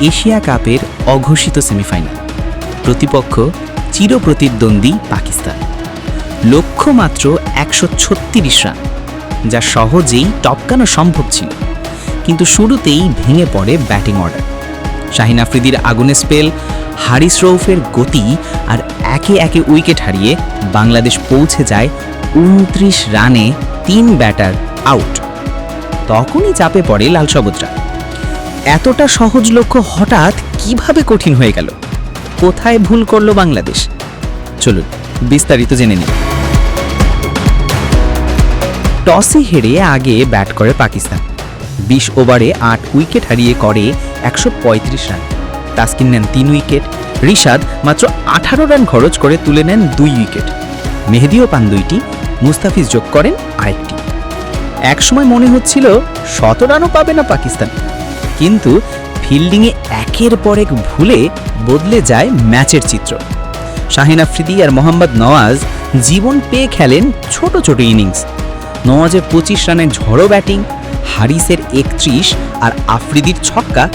Asia কাপের অঘোষিত semifinal. প্রতিপক্ষ চিরপ্রতিদ্বন্দ্বী পাকিস্তান। লক্ষ্য মাত্র একশো ছত্রিশ রান, যা সহজেই টপকানো সম্ভব ছিল। কিন্তু শুরুতেই ভেঙে পড়ে ব্যাটিং অর্ডার। শাহিন আফ্রিদির আগুনে স্পেল, হারিস রৌফের গতি আর একে একে উইকেট হারিয়ে বাংলাদেশ পৌঁছে যায় উনত্রিশ রানে তিন ব্যাটার আউট। তখনই চাপে পড়ে লাল সবুজরা এতটা সহজ লক্ষ্য হঠাৎ কীভাবে কঠিন হয়ে গেল? কোথায় ভুল করল বাংলাদেশ? চলুন, বিস্তারিত জেনে নিই। টসে হেরে আগে ব্যাট করে পাকিস্তান। বিশ ওভারে আট উইকেট হারিয়ে করে একশো পঁয়ত্রিশ রান। তাসকিন নেন তিন উইকেট। রিশাদ মাত্র আঠারো রান খরচ করে তুলে নেন দুই উইকেট। মেহেদিও পান দুইটি। মুস্তাফিজ যোগ করেন আরেকটি। একসময় মনে হচ্ছিল শত রানও পাবে না পাকিস্তান। কিন্তু ফিল্ডিংয়ে একের পর এক ভুলে বদলে যায় ম্যাচের চিত্র। শাহিন আফ্রিদি আর মোহাম্মদ নওয়াজ জীবন পেয়ে খেলেন ছোট ছোট ইনিংস। নওয়াজের পঁচিশ রানের ঝড়ো ব্যাটিং, হারিসের একত্রিশ আর আফ্রিদির ছক্কা,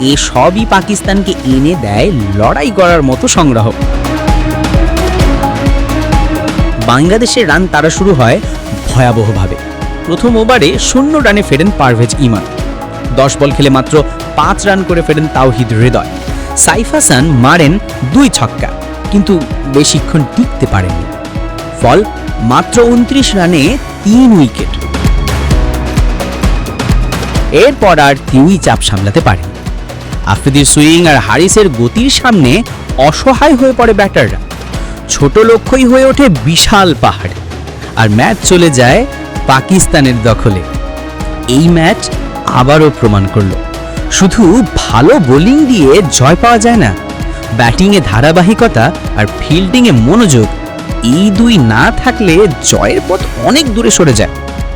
এ সবই পাকিস্তানকে এনে দেয় লড়াই করার মতো সংগ্রহ। বাংলাদেশের রান তারা শুরু হয় ভয়াবহভাবে। প্রথম ওভারে শূন্য রানে ফেরেন পারভেজ ইমান। দশ বল খেলে মাত্র পাঁচ রান করে ফেরেন তাওহিদ হৃদয়। সাইফ হাসান মারেন দুই ছক্কা, কিন্তু বেশিক্ষণ টিকতে পারেননি। ফল, মাত্র উনত্রিশ রানে তিন উইকেট। এরপর আর তিনই চাপ সামলাতে পারেন আফ্রিদির সুইং আর হারিসের গতির সামনে অসহায় হয়ে পড়ে ব্যাটাররা। ছোট লক্ষ্যই হয়ে ওঠে বিশাল পাহাড়। আর ম্যাচ চলে যায় পাকিস্তানের দখলে। এই ম্যাচ আবারও প্রমাণ করল। শুধু ভালো বোলিং দিয়ে জয় পাওয়া যায় না, ব্যাটিংয়ে ধারাবাহিকতা আর ফিল্ডিংয়ে মনোযোগ, এই দুই না থাকলে জয়ের পথ অনেক দূরে সরে যায়।